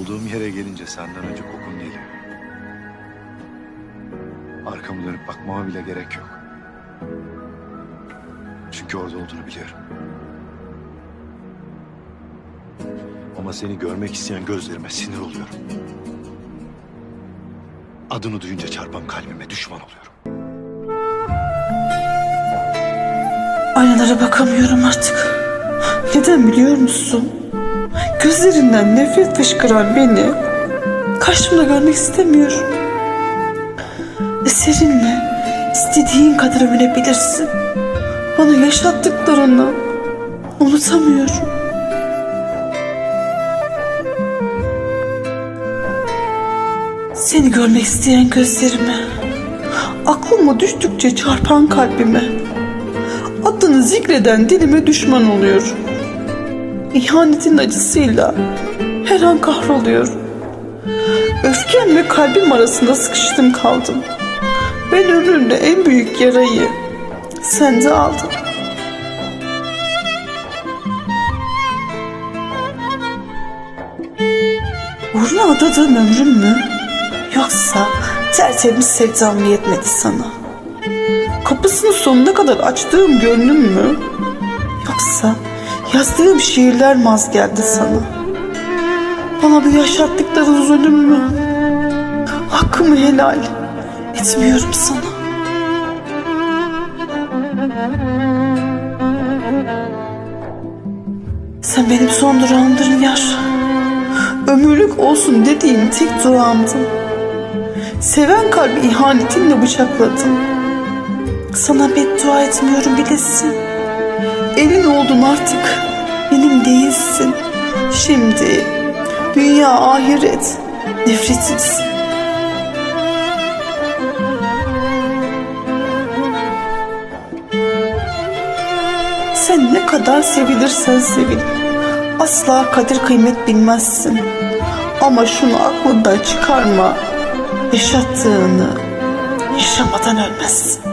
Olduğum yere gelince senden önce kokun geliyor. Arkamı dönüp bakmama bile gerek yok. Çünkü orada olduğunu biliyorum. Ama seni görmek isteyen gözlerime sinir oluyorum. Adını duyunca çarpan kalbime düşman oluyorum. Aynalara bakamıyorum artık. Neden biliyor musun? Gözlerinden nefret fışkıran beni karşımda görmek istemiyorum. Eserinle istediğin kadar övünebilirsin. Bana yaşattıklarını unutamıyorum. Seni görmek isteyen gözlerime, aklıma düştükçe çarpan kalbime, adını zikreden dilime düşman oluyorum. İhanetin acısıyla her an kahroluyorum. Öfkemle kalbim arasında sıkıştım kaldım. Ben ömrümde en büyük yarayı sende aldım. Uğruna adadığım ömrüm mü? Yoksa tertemiz sevdam mı yetmedi sana? Kapısını sonuna kadar açtığım gönlüm mü? Yoksa yazdığım şiirler mi az geldi sana? Bana bu yaşattıkları zulüm mü? Hakkımı helal etmiyorum sana. Sen benim son durağımdın yar. Ömürlük olsun dediğim tek durağımdın. Seven kalbi ihanetinle bıçakladım. Sana beddua etmiyorum bilesin. Elin oldun artık. Benim değilsin. Şimdi dünya ahiret nefretimsin. Sen ne kadar sevilirsen sevil. Asla kadir kıymet bilmezsin. Ama şunu aklından çıkarma. Yaşattığını yaşamadan ölmezsin.